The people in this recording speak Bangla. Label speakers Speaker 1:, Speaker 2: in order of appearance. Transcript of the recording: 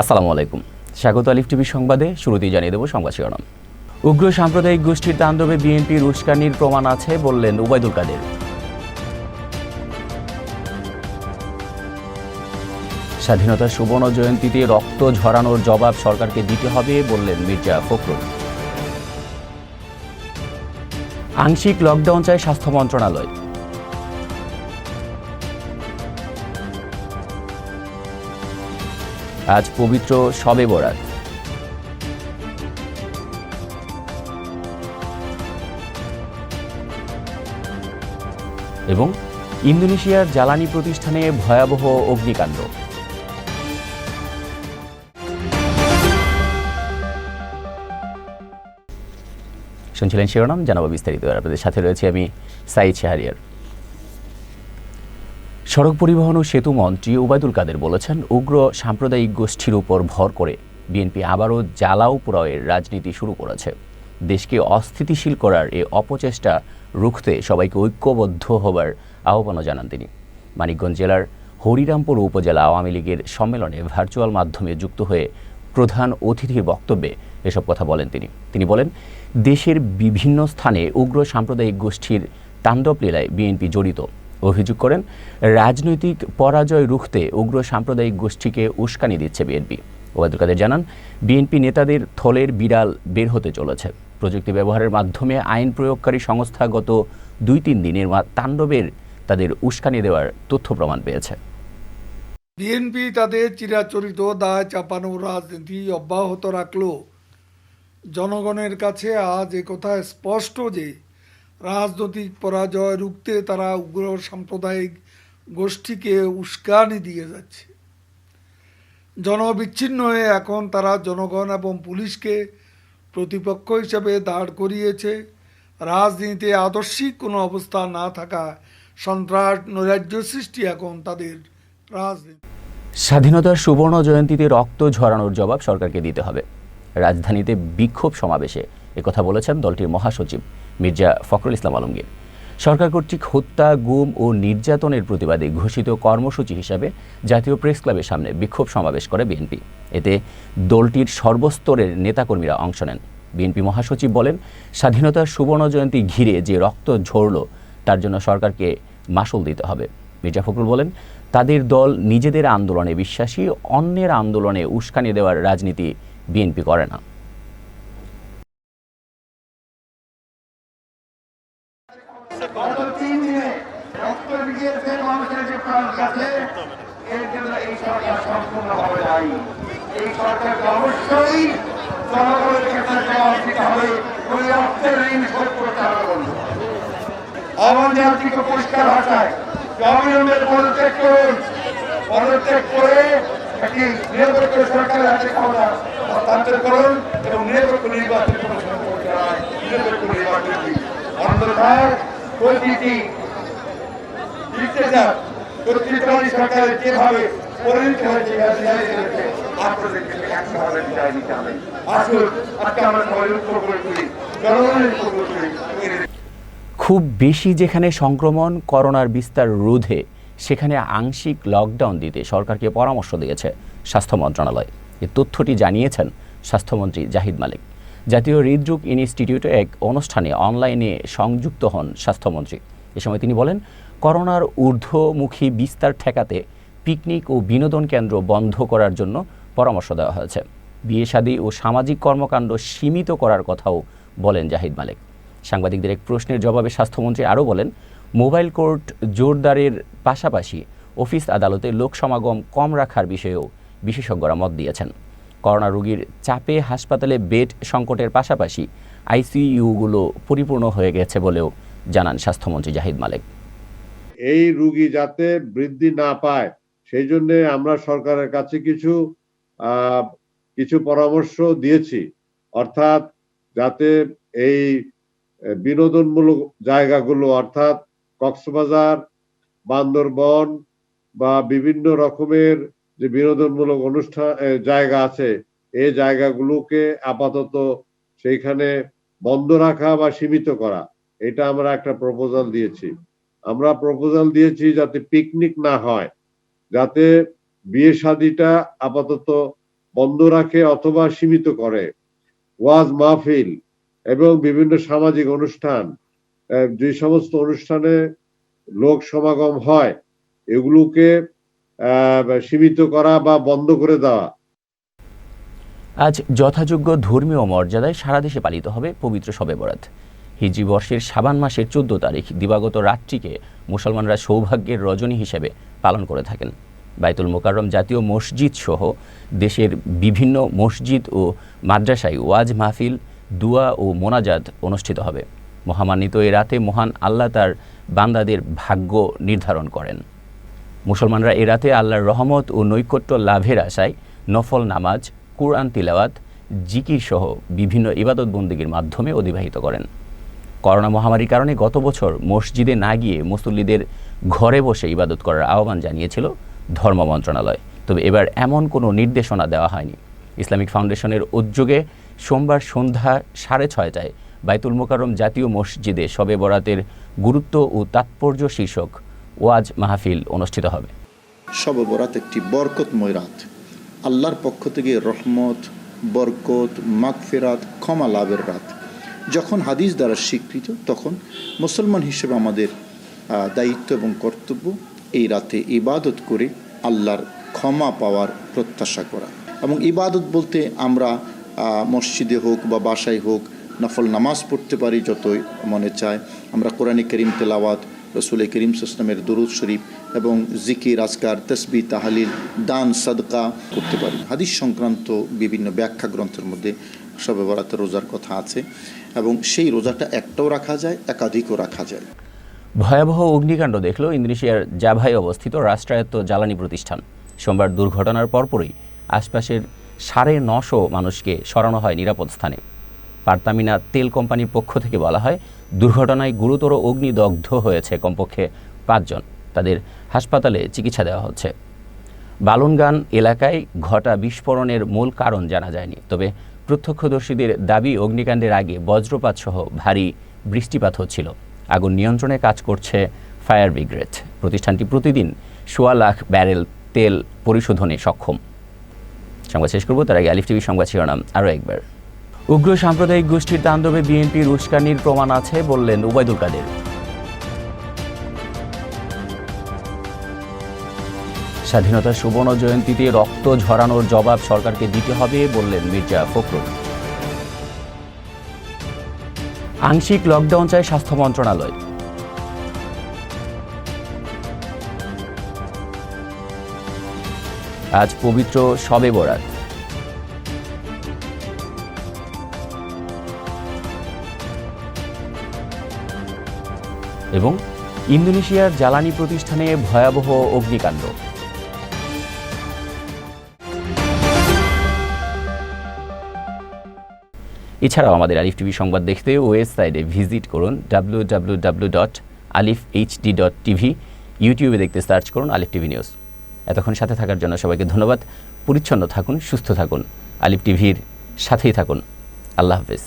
Speaker 1: আসসালামু আলাইকুম। স্বাগত আলিফ টিভি সংবাদে, শুরুতেই জানিয়ে দেব সংবাদ শিরোনাম। উগ্র সাম্প্রদায়িক গোষ্ঠীর তাণ্ডবে বিএনপির উস্কানির প্রমাণ আছে বললেন উবায়দুল কাদের। স্বাধীনতার সুবর্ণ জয়ন্তীতে রক্ত ঝরানোর জবাব সরকারকে দিতে হবে বললেন মির্জা ফখরুল। আংশিক লকডাউন চায় স্বাস্থ্য মন্ত্রণালয়। আজ পবিত্র শবে বরাত। এবং ইন্দোনেশিয়ার জ্বালানি প্রতিষ্ঠানে ভয়াবহ অগ্নিকাণ্ড। শুনছিলেন শিরোনাম, জানাব বিস্তারিত। আপনাদের সাথে রয়েছে আমি সাইদ শাহরিয়ার। সড়ক পরিবহন ও সেতু মন্ত্রী ওবায়দুল কাদের বলেছেন, উগ্র সাম্প্রদায়িক গোষ্ঠীর উপর ভর করে বিএনপি আবারও জ্বালাও পোড়াওয়ের রাজনীতি শুরু করেছে। দেশকে অস্থিতিশীল করার এ অপচেষ্টা রুখতে সবাইকে ঐক্যবদ্ধ হবার আহ্বানও জানান তিনি। মানিকগঞ্জ জেলার হরিরামপুর উপজেলা আওয়ামী লীগের সম্মেলনে ভার্চুয়াল মাধ্যমে যুক্ত হয়ে প্রধান অতিথির বক্তব্যে এসব কথা বলেন তিনি। তিনি বলেন, দেশের বিভিন্ন স্থানে উগ্র সাম্প্রদায়িক গোষ্ঠীর তাণ্ডব লীলায় বিএনপি জড়িত। অভিযোগ করেন, রাজনৈতিক পরাজয় রুখতে উগ্র সাম্প্রদায়িক গোষ্ঠীকে উস্কানি দিচ্ছে বিএনপি। ওবায়দুল কাদের জানান, বিএনপি নেতাদের থলের বিড়াল বের হতে চলেছে। প্রযুক্তি ব্যবহারের মাধ্যমে আইন প্রয়োগকারী সংস্থা গত দুই তিন দিনের তাণ্ডবের তাদের উস্কানি দেওয়ার তথ্য প্রমাণ পেয়েছে।
Speaker 2: বিএনপি তাদের চিরাচরিত দায় চাপানো রাজনীতি অব্যাহত রাখল। জনগণের কাছে আজ কথা স্পষ্ট যে রাজনৈতিক পরাজয় রুখতে তারা উগ্র সাম্প্রদায়িক গোষ্ঠীকে উস্কানি দিয়ে যাচ্ছে। জনবিচ্ছিন্ন হয়ে এখন তারা জনগণ এবং পুলিশকে প্রতিপক্ষ হিসেবে দাঁড় করিয়েছে। রাজনীতিতে আদর্শিক কোনো অবস্থা না থাকা সন্ত্রাস নৈরাজ্য সৃষ্টি এখন তাদের রাজনীতি।
Speaker 1: স্বাধীনতার সুবর্ণ জয়ন্তীতে রক্ত ঝরানোর জবাব সরকারকে দিতে হবে। রাজধানীতে বিক্ষোভ সমাবেশে একথা বলেছেন দলটির মহাসচিব মির্জা ফখরুল ইসলাম আলমগীর। সরকার কর্তৃক হত্যা, গুম ও নির্যাতনের প্রতিবাদে ঘোষিত কর্মসূচি হিসাবে জাতীয় প্রেস ক্লাবের সামনে বিক্ষোভ সমাবেশ করে বিএনপি। এতে দলটির সর্বস্তরের নেতাকর্মীরা অংশ নেন। বিএনপি মহাসচিব বলেন স্বাধীনতার সুবর্ণ জয়ন্তী ঘিরে যে রক্ত ঝরল, তার জন্য সরকারকে মাসুল দিতে হবে। মির্জা ফখরুল বলেন, তাদের দল নিজেদের আন্দোলনে বিশ্বাসী, অন্যের আন্দোলনে উস্কানি দেওয়ার রাজনীতি বিএনপি করে না।
Speaker 3: গত তিন দিনে রক্ত বিজেপি মানুষের যে প্রাণ গেছে এর জন্য এই সরকার সম্পূর্ণভাবে দায়ী এই সরকারকে অবশ্যই জনগণের হবে। হবে। ক্ষমতা করুন এবং নিরপেক্ষ নির্বাচন করতে হয় নিরপেক্ষ নির্বাচন ডিক্টেটর কর্তৃত্ববাদী সরকারের যেভাবে হয়েছে
Speaker 1: খুব বেশি যেখানে সংক্রমণ, করোনার বিস্তার রোধে, সেখানে আংশিক লকডাউন দিতে সরকারকে পরামর্শ দিয়েছে স্বাস্থ্য মন্ত্রণালয়। এ তথ্যটি জানিয়েছেন স্বাস্থ্যমন্ত্রী জাহিদ মালিক। জাতীয় হৃদরোগ ইনস্টিটিউটে এক অনুষ্ঠানে অনলাইনে সংযুক্ত হন স্বাস্থ্যমন্ত্রী। এ সময় তিনি বলেন, করোনার ঊর্ধ্বমুখী বিস্তার ঠেকাতে পিকনিক ও বিনোদন কেন্দ্র বন্ধ করার জন্য পরামর্শ দেওয়া হয়েছে। বিয়ে শাদী ও সামাজিক কর্মকাণ্ড সীমিত করার কথাও বলেন জাহিদ মালিক। সাংবাদিকদের এক প্রশ্নের জবাবে স্বাস্থ্যমন্ত্রী আরও বলেন, মোবাইল কোর্ট জোরদারের পাশাপাশি অফিস আদালতে লোক সমাগম কম রাখার বিষয়েও বিশেষজ্ঞরা মত দিয়েছেন। করোনা রোগীর চাপে হাসপাতালে বেড সংকটের পাশাপাশি আইসিইউগুলো পরিপূর্ণ হয়ে গেছে বলেও জানান স্বাস্থ্যমন্ত্রী জাহিদ মালিক।
Speaker 4: এই রুগী যাতে বৃদ্ধি না পায়, সেই জন্য আমরা সরকারের কাছে কিছু কিছু পরামর্শ দিয়েছি। অর্থাৎ যাতে এই বিনোদনমূলক জায়গাগুলো, অর্থাৎ কক্সবাজার, বান্দরবন বা বিভিন্ন রকমের যে বিনোদনমূলক অনুষ্ঠান জায়গা আছে এই জায়গাগুলোকে আপাতত সেইখানে বন্ধ রাখা বা সীমিত করা, এটা আমরা একটা প্রপোজাল দিয়েছি। আমরা প্রপোজাল দিয়েছি যাতে পিকনিক না হয়, যাতে বিয়ে শাদিটা আপাতত বন্ধ রাখে অথবা সীমিত করে। ওয়াজ মাহফিল এবং বিভিন্ন সামাজিক অনুষ্ঠান যে সমস্ত অনুষ্ঠানে লোক সমাগম হয়, এগুলোকে সীমিত করা বা বন্ধ করে দেওয়া।
Speaker 1: আজ যথাযোগ্য ধর্মীয় মর্যাদায় সারা দেশে পালিত হবে পবিত্র শবে বরাত। হিজি বর্ষের সাবান মাসের চোদ্দ তারিখ দিবাগত রাত্রিকে মুসলমানরা সৌভাগ্যের রজনী হিসেবে পালন করে থাকেন। বাইতুল মোকাররম জাতীয় মসজিদ সহ দেশের বিভিন্ন মসজিদ ও মাদ্রাসায় ওয়াজ মাহফিল, দুয়া ও মোনাজাত অনুষ্ঠিত হবে। মহামান্বিত এ রাতে মহান আল্লাহ তার বান্দাদের ভাগ্য নির্ধারণ করেন। মুসলমানরা এ রাতে আল্লাহর রহমত ও নৈকট্য লাভের আশায় নফল নামাজ, কোরআন তিলাওয়াত, জিকির সহ বিভিন্ন ইবাদত বন্দীগীর মাধ্যমে অতিবাহিত করেন। করোনা মহামারীর কারণে গত বছর মসজিদে না গিয়ে মুসল্লিদের ঘরে বসে ইবাদত করার আহ্বান জানিয়েছিল ধর্ম মন্ত্রণালয়। তবে এবার এমন কোনো নির্দেশনা দেওয়া হয়নি। ইসলামিক ফাউন্ডেশনের উদ্যোগে সোমবার সন্ধ্যা সাড়ে ছয়টায় বাইতুল মোকারম জাতীয় মসজিদে শবে বরাতের গুরুত্ব ও তাৎপর্য শীর্ষক ওয়াজ মাহফিল অনুষ্ঠিত হবে।
Speaker 5: শব বরাত একটি বরকতময় রাত। আল্লাহর পক্ষ থেকে রহমত, বরকত, মাগফেরাত, ক্ষমা লাভের রাত। যখন হাদিস দ্বারা স্বীকৃত, তখন মুসলমান হিসেবে আমাদের দায়িত্ব এবং কর্তব্য এই রাতে ইবাদত করে আল্লাহর ক্ষমা পাওয়ার প্রত্যাশা করা। এবং ইবাদত বলতে আমরা মসজিদে হোক বা বাসায় হোক নফল নামাজ পড়তে পারি যতই মনে চায়। আমরা কোরআনী করিম তেলাওয়াত রসুল করিম সাসলামের দরুদ শরীফ এবং জিকির, আজকার তসবি তাহালিল, দান, সাদকা করতে পারি হাদিস সংক্রান্ত বিভিন্ন ব্যাখ্যা গ্রন্থের মধ্যে সবে বরাতের রোজার কথা আছে এবং সেই রোজাটা একটাও রাখা যায়, একাধিকও রাখা যায়।
Speaker 1: ভয়াবহ অগ্নিকাণ্ড দেখল ইন্দোনেশিয়ার জাভায় অবস্থিত রাষ্ট্রায়ত্ত জ্বালানি প্রতিষ্ঠান। সোমবার দুর্ঘটনার পরপরই আশপাশের সাড়ে নশো মানুষকে সরানো হয় নিরাপদ স্থানে। পারতামিনা তেল কোম্পানির পক্ষ থেকে বলা হয় দুর্ঘটনায় গুরুতর অগ্নিদগ্ধ হয়েছে কমপক্ষে পাঁচজন। তাদের হাসপাতালে চিকিৎসা দেওয়া হচ্ছে। বালুনগান এলাকায় ঘটা বিস্ফোরণের মূল কারণ জানা যায়নি। তবে প্রত্যক্ষদর্শীদের দাবি, অগ্নিকাণ্ডের আগে বজ্রপাত সহ ভারী বৃষ্টিপাত হচ্ছিল। আগুন নিয়ন্ত্রণে কাজ করছে ফায়ার ব্রিগেড। প্রতিষ্ঠানটি প্রতিদিন সোয়া লাখ ব্যারেল তেল পরিশোধনে সক্ষম। সংবাদ শেষ করব, তার আগে আলিফ টিভি সংবাদ শিরোনাম আরও একবার। উগ্র সাম্প্রদায়িক গোষ্ঠীর তাণ্ডবে বিএনপির উস্কানির প্রমাণ আছে বললেন উবায়দুল কাদের। স্বাধীনতার সুবর্ণ জয়ন্তীতে রক্ত ঝরানোর জবাব সরকারকে দিতে হবে বললেন মির্জা ফখরুল। আংশিক লকডাউন চায় স্বাস্থ্য মন্ত্রণালয়। আজ পবিত্র সবে বরাত। এবং ইন্দোনেশিয়ার জ্বালানি প্রতিষ্ঠানে ভয়াবহ অগ্নিকাণ্ড। এছাড়াও আমাদের আলিফ টিভি সংবাদ দেখতে ওয়েবসাইটে ভিজিট করুন W W dot Alif HD dot TV ইউটিউবে দেখতে সার্চ করুন আলিফ টিভি নিউজ। এতক্ষণ সাথে থাকার জন্য সবাইকে ধন্যবাদ। পরিচ্ছন্ন থাকুন, সুস্থ থাকুন। আলিফ টিভির সাথেই থাকুন। আল্লাহ হাফেজ।